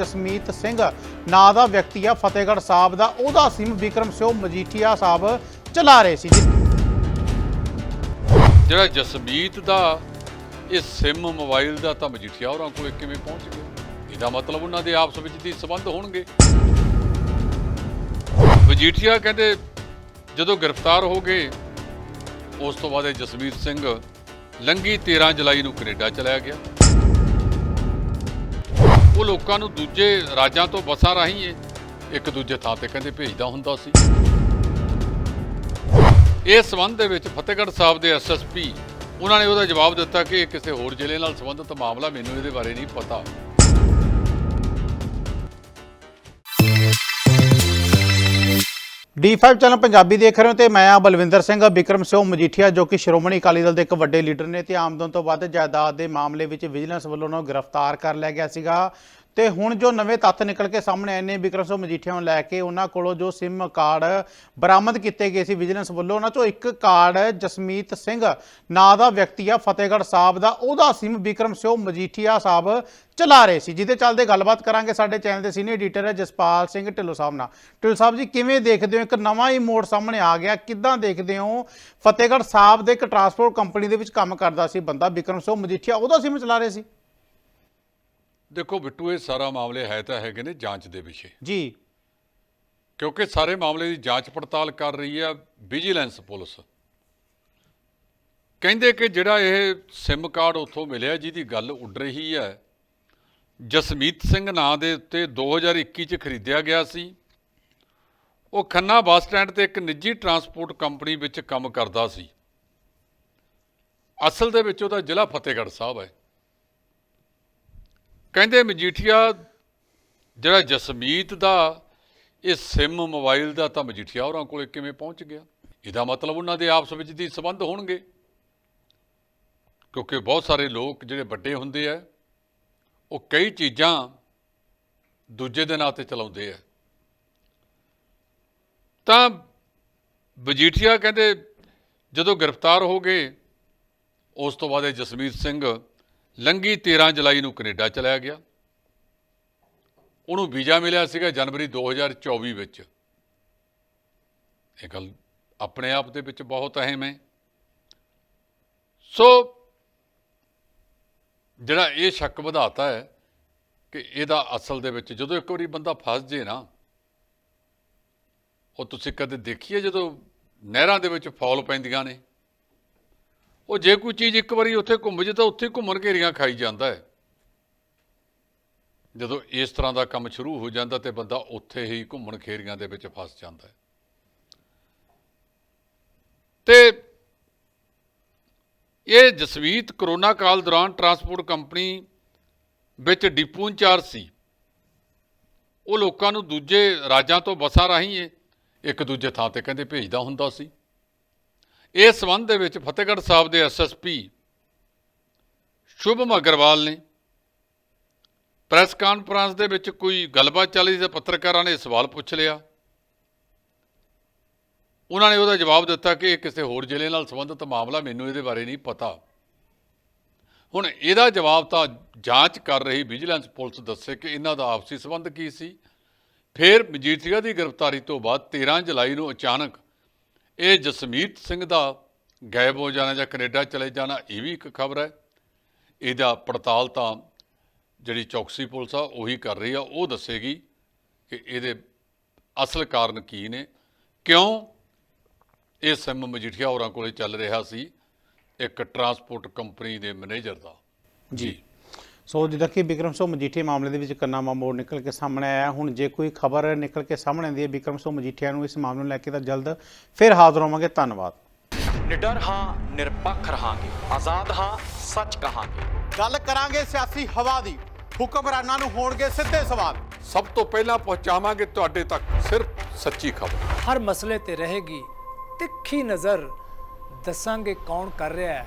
ਜਸਮੀਤ ਸਿੰਘ। ਨਾਂ ਦਾ ਵਿਅਕਤੀ ਆ ਫਤਿਹਗੜ੍ਹ ਸਾਹਿਬ ਦਾ। ਉਹਦਾ ਸਿਮ ਵਿਕਰਮ ਸ਼ਿਓ ਮਜੀਠੀਆ ਸਾਹਿਬ ਚਲਾ ਰਹੇ ਸੀ ਜਿਹੜਾ ਜਸਮੀਤ ਦਾ ਇਹ ਸਿਮ ਮੋਬਾਈਲ ਦਾ ਤਾਂ ਮਜੀਠੀਆ ਹੋਰਾਂ ਕੋਲ ਕਿਵੇਂ ਪਹੁੰਚ ਗਿਆ? ਇਹਦਾ ਮਤਲਬ ਉਹਨਾਂ ਦੇ ਆਪਸ ਵਿੱਚ ਦੀ ਸੰਬੰਧ ਹੋਣਗੇ। ਮਜੀਠੀਆ ਕਹਿੰਦੇ, ਜਦੋਂ ਗ੍ਰਿਫਤਾਰ ਹੋ ਗਏ, ਉਸ ਤੋਂ ਬਾਅਦ ਇਹ ਜਸਮੀਤ ਸਿੰਘ ਲੰਗੀ 13 ਜੁਲਾਈ ਨੂੰ ਕੈਨੇਡਾ ਚਲਾਇਆ ਗਿਆ। ਉਹ ਲੋਕਾਂ ਨੂੰ ਦੂਜੇ ਰਾਜਾਂ ਤੋਂ ਬੱਸਾਂ ਰਾਹੀਂ ਇੱਕ ਦੂਜੇ ਥਾਂ ਤੇ ਕਹਿੰਦੇ ਭੇਜਦਾ ਹੁੰਦਾ ਸੀ। ਇਸ ਸੰਬੰਧ ਦੇ ਵਿੱਚ ਫਤਿਹਗੜ੍ਹ ਸਾਹਿਬ ਦੇ ਐਸਐਸਪੀ ਉਹਨਾਂ ਨੇ ਉਹਦਾ ਜਵਾਬ ਦਿੱਤਾ ਕਿ ਇਹ ਕਿਸੇ ਹੋਰ ਜ਼ਿਲ੍ਹੇ ਨਾਲ ਸੰਬੰਧਿਤ ਮਾਮਲਾ ਮੈਨੂੰ ਇਹਦੇ ਬਾਰੇ ਨਹੀਂ ਪਤਾ। D5 ਚੈਨਲ ਪੰਜਾਬੀ ਦੇਖ ਰਹੇ ਹੋ ਤੇ ਮੈਂ ਆ ਬਲਵਿੰਦਰ ਸਿੰਘ ਬਿਕਰਮ ਸਿੰਘ ਮਜੀਠੀਆ, ਜੋ ਕਿ ਸ਼੍ਰੋਮਣੀ ਅਕਾਲੀ ਦਲ ਦੇ ਇੱਕ ਵੱਡੇ ਲੀਡਰ ਨੇ ਤੇ ਆਮਦਨ ਤੋਂ ਵੱਧ ਜਾਇਦਾਦ ਦੇ ਮਾਮਲੇ ਵਿੱਚ ਵਿਜੀਲੈਂਸ ਵੱਲੋਂ ਉਹਨਾਂ ਨੂੰ ਗ੍ਰਿਫਤਾਰ ਕਰ ਲਿਆ ਗਿਆ ਸੀਗਾ। ਤੇ ਹੁਣ ਜੋ ਨਵੇਂ ਤੱਥ ਨਿਕਲ ਕੇ ਸਾਹਮਣੇ ਆਏ ਨੇ, ਬਿਕਰਮ ਸਿੰਘ ਮਜੀਠੀਆ ਨੂੰ ਲੈ ਕੇ ਉਹਨਾਂ ਕੋਲੋਂ ਜੋ ਸਿਮ ਕਾਰਡ ਬਰਾਮਦ ਕੀਤੇ ਗਏ ਸੀ ਵਿਜੀਲੈਂਸ ਵੱਲੋਂ, ਉਹਨਾਂ ਚੋਂ ਇੱਕ ਕਾਰਡ ਜਸਮੀਤ ਸਿੰਘ ਨਾਂ ਦਾ ਵਿਅਕਤੀ ਆ, ਫਤਿਹਗੜ੍ਹ ਸਾਹਿਬ ਦਾ, ਉਹਦਾ ਸਿਮ ਬਿਕਰਮ ਸਿੰਘ ਮਜੀਠੀਆ ਸਾਹਿਬ ਚਲਾ ਰਹੇ ਸੀ। ਜਿਹਦੇ ਚੱਲਦੇ ਗੱਲਬਾਤ ਕਰਾਂਗੇ ਸਾਡੇ ਚੈਨਲ ਦੇ ਸੀਨੀਅਰ ਐਡੀਟਰ ਹੈ ਜਸਪਾਲ ਸਿੰਘ ਢਿੱਲੋਂ ਸਾਹਿਬ ਨਾਲ। ਢਿੱਲੋਂ ਸਾਹਿਬ ਜੀ, ਕਿਵੇਂ ਦੇਖਦੇ ਹੋ? ਇੱਕ ਨਵਾਂ ਹੀ ਮੋੜ ਸਾਹਮਣੇ ਆ ਗਿਆ। ਕਿੱਦਾਂ ਦੇਖਦੇ ਹੋ? ਫਤਿਹਗੜ੍ਹ ਸਾਹਿਬ ਦੇ ਇੱਕ ਟਰਾਂਸਪੋਰਟ ਕੰਪਨੀ ਦੇ ਵਿੱਚ ਕੰਮ ਕਰਦਾ ਸੀ ਬੰਦਾ ਬਿਕਰਮ ਸਿੰਘ ਮਜੀਠੀਆ, ਉਹਦਾ ਸਿਮ ਚਲਾ ਰਹੇ ਸੀ? ਦੇਖੋ ਬਿੱਟੂ ਇਹ ਸਾਰਾ ਮਾਮਲੇ ਹੈ ਤਾਂ ਹੈਗੇ ਨੇ ਜਾਂਚ ਦੇ ਵਿਸ਼ੇ ਜੀ। ਕਿਉਂਕਿ ਸਾਰੇ ਮਾਮਲੇ ਦੀ ਜਾਂਚ ਪੜਤਾਲ ਕਰ ਰਹੀ ਹੈ ਵਿਜੀਲੈਂਸ ਪੁਲਿਸ। ਕਹਿੰਦੇ ਕਿ ਜਿਹੜਾ ਇਹ ਸਿਮ ਕਾਰਡ ਉੱਥੋਂ ਮਿਲਿਆ ਜਿਹਦੀ ਗੱਲ ਉੱਡ ਰਹੀ ਹੈ ਜਸਮੀਤ ਸਿੰਘ ਨਾਂ ਦੇ ਉੱਤੇ 2021 ਚ ਖਰੀਦਿਆ ਗਿਆ ਸੀ। ਉਹ ਖੰਨਾ ਬੱਸ ਸਟੈਂਡ ਤੇ ਇੱਕ ਨਿੱਜੀ ਟਰਾਂਸਪੋਰਟ ਕੰਪਨੀ ਵਿੱਚ ਕੰਮ ਕਰਦਾ ਸੀ। ਅਸਲ ਦੇ ਵਿੱਚ ਉਹਦਾ ਜ਼ਿਲ੍ਹਾ ਫਤਿਹਗੜ੍ਹ ਸਾਹਿਬ ਹੈ। ਕਹਿੰਦੇ ਮਜੀਠੀਆ, ਜਿਹੜਾ ਜਸਮੀਤ ਦਾ ਇਹ ਸਿਮ ਮੋਬਾਈਲ ਦਾ ਤਾਂ ਮਜੀਠੀਆ ਹੋਰਾਂ ਕੋਲੇ ਕਿਵੇਂ ਪਹੁੰਚ ਗਿਆ? ਇਹਦਾ ਮਤਲਬ ਉਹਨਾਂ ਦੇ ਆਪਸ ਵਿੱਚ ਦੀ ਸੰਬੰਧ ਹੋਣਗੇ। ਕਿਉਂਕਿ ਬਹੁਤ ਸਾਰੇ ਲੋਕ ਜਿਹੜੇ ਵੱਡੇ ਹੁੰਦੇ ਆ, ਉਹ ਕਈ ਚੀਜ਼ਾਂ ਦੂਜੇ ਦੇ ਨਾਂ ਤੇ ਚਲਾਉਂਦੇ ਆ। ਤਾਂ ਮਜੀਠੀਆ ਕਹਿੰਦੇ ਜਦੋਂ ਗ੍ਰਿਫਤਾਰ ਹੋ ਗਏ, ਉਸ ਤੋਂ ਬਾਅਦ ਇਹ ਜਸਮੀਤ ਸਿੰਘ ਲੰਗੀ 13 ਜੁਲਾਈ ਨੂੰ ਕੈਨੇਡਾ ਚਲਾਇਆ ਗਿਆ। ਉਹਨੂੰ ਵੀਜ਼ਾ ਮਿਲਿਆ ਸੀਗਾ ਜਨਵਰੀ 2024 ਵਿੱਚ। ਇਹ ਗੱਲ ਆਪਣੇ ਆਪ ਦੇ ਵਿੱਚ ਬਹੁਤ ਅਹਿਮ ਹੈ। ਸੋ ਜਿਹੜਾ ਇਹ ਸ਼ੱਕ ਵਧਾਤਾ ਹੈ ਕਿ ਇਹਦਾ ਅਸਲ ਦੇ ਵਿੱਚ ਜਦੋਂ ਇੱਕ ਵਾਰੀ ਬੰਦਾ ਫਸ ਜੇ ਨਾ, ਉਹ ਤੁਸੀਂ ਕਦੇ ਦੇਖੀਏ ਜਦੋਂ ਨਹਿਰਾਂ ਦੇ ਵਿੱਚ ਫੌਲ ਪੈਂਦੀਆਂ ਨੇ। ਉਹ ਜੇ ਕੋਈ ਚੀਜ਼ ਇੱਕ ਵਾਰੀ ਉੱਥੇ ਘੁੰਮ ਜੇ ਤਾਂ ਉੱਥੇ ਹੀ ਘੁੰਮਣ ਘੇਰੀਆਂ ਖਾਈ ਜਾਂਦਾ ਹੈ। ਜਦੋਂ ਇਸ ਤਰ੍ਹਾਂ ਦਾ ਕੰਮ ਸ਼ੁਰੂ ਹੋ ਜਾਂਦਾ ਤੇ ਬੰਦਾ ਉੱਥੇ ਹੀ ਘੁੰਮਣ ਖੇਰੀਆਂ ਦੇ ਵਿੱਚ ਫਸ ਜਾਂਦਾ ਹੈ। ਤੇ ਇਹ ਜਸਵੀਤ ਕਰੋਨਾ ਕਾਲ ਦੌਰਾਨ ਟਰਾਂਸਪੋਰਟ ਕੰਪਨੀ ਵਿੱਚ ਡਿਪੂ ਇੰਚਾਰਜ ਸੀ। ਉਹ ਲੋਕਾਂ ਨੂੰ ਦੂਜੇ ਰਾਜਾਂ ਤੋਂ ਬੱਸਾਂ ਰਾਹੀਂ ਇੱਕ ਦੂਜੇ ਥਾਂ ਤੇ ਕਹਿੰਦੇ ਭੇਜਦਾ ਹੁੰਦਾ ਸੀ। ਇਸ ਸੰਬੰਧ ਦੇ ਵਿੱਚ ਫਤਿਹਗੜ੍ਹ ਸਾਹਿਬ ਦੇ ਐਸਐਸਪੀ ਸ਼ੁਭਮ ਅਗਰਵਾਲ ਨੇ ਪ੍ਰੈਸ ਕਾਨਫਰੰਸ ਦੇ ਵਿੱਚ ਕੋਈ ਗੱਲਬਾਤ ਚੱਲ ਰਹੀ ਸੀ, ਪੱਤਰਕਾਰਾਂ ਨੇ ਸਵਾਲ ਪੁੱਛ ਲਿਆ। ਉਹਨਾਂ ਨੇ ਉਹਦਾ ਜਵਾਬ ਦਿੱਤਾ ਕਿ ਇਹ ਕਿਸੇ ਹੋਰ ਜ਼ਿਲ੍ਹੇ ਨਾਲ ਸੰਬੰਧਿਤ ਮਾਮਲਾ ਮੈਨੂੰ ਇਹਦੇ ਬਾਰੇ ਨਹੀਂ ਪਤਾ। ਹੁਣ ਇਹਦਾ ਜਵਾਬ ਤਾਂ ਜਾਂਚ ਕਰ ਰਹੀ ਵਿਜੀਲੈਂਸ ਪੁਲਿਸ ਦੱਸੇ ਕਿ ਇਹਨਾਂ ਦਾ ਆਪਸੀ ਸੰਬੰਧ ਕੀ ਸੀ। ਫਿਰ ਮਜੀਠੀਆ ਦੀ ਗ੍ਰਿਫਤਾਰੀ ਤੋਂ ਬਾਅਦ 13 ਜੁਲਾਈ ਨੂੰ ਅਚਾਨਕ ਇਹ ਜਸਮੀਤ ਸਿੰਘ ਦਾ ਗਾਇਬ ਹੋ ਜਾਣਾ ਜਾਂ ਕੈਨੇਡਾ ਚਲੇ ਜਾਣਾ ਇਹ ਵੀ ਇੱਕ ਖਬਰ ਹੈ। ਇਹਦਾ ਪੜਤਾਲ ਤਾਂ ਜਿਹੜੀ ਚੌਕਸੀ ਪੁਲਿਸ ਆ ਉਹੀ ਕਰ ਰਹੀ ਆ। ਉਹ ਦੱਸੇਗੀ ਕਿ ਇਹਦੇ ਅਸਲ ਕਾਰਨ ਕੀ ਨੇ। ਕਿਉਂ? ਇਹ ਸਿਮ ਮਜੀਠੀਆ ਹੋਰਾਂ ਕੋਲੇ ਚੱਲ ਰਿਹਾ ਸੀ ਇੱਕ ਟਰਾਂਸਪੋਰਟ ਕੰਪਨੀ ਦੇ ਮੈਨੇਜਰ ਦਾ। ਜੀ। ਸੋ ਜਿੱਦਾਂ ਕਿ ਬਿਕਰਮ ਸਿੰਘ ਮਜੀਠੀਆ ਮਾਮਲੇ ਦੇ ਵਿੱਚ ਇੱਕ ਨਵਾਂ ਮੋੜ ਨਿਕਲ ਕੇ ਸਾਹਮਣੇ ਆਇਆ ਹੁਣ ਜੇ ਕੋਈ ਖਬਰ ਨਿਕਲ ਕੇ ਸਾਹਮਣੇ ਆਉਂਦੀ ਹੈ ਬਿਕਰਮ ਸਿੰਘ ਮਜੀਠੀਆ ਨੂੰ ਇਸ ਮਾਮਲੇ ਨੂੰ ਲੈ ਕੇ ਤਾਂ ਜਲਦ ਫਿਰ ਹਾਜ਼ਰ ਹੋਵਾਂਗੇ। ਧੰਨਵਾਦ। ਨਿਡਰ ਹਾਂ ਨਿਰਪੱਖ ਰਹਾਂਗੇ। ਆਜ਼ਾਦ ਹਾਂ ਸੱਚ ਕਹਾਂਗੇ। ਗੱਲ ਕਰਾਂਗੇ ਸਿਆਸੀ ਹਵਾ ਦੀ। ਹੁਕਮਰਾਨਾਂ ਨੂੰ ਹੋਣਗੇ ਸਿੱਧੇ ਸਵਾਲ। ਸਭ ਤੋਂ ਪਹਿਲਾਂ ਪਹੁੰਚਾਵਾਂਗੇ ਤੁਹਾਡੇ ਤੱਕ ਸਿਰਫ ਸੱਚੀ ਖਬਰ। ਹਰ ਮਸਲੇ ਤੇ ਰਹੇਗੀ ਤਿੱਖੀ ਨਜ਼ਰ। ਦੱਸਾਂਗੇ ਕੌਣ ਕਰ ਰਿਹਾ ਹੈ।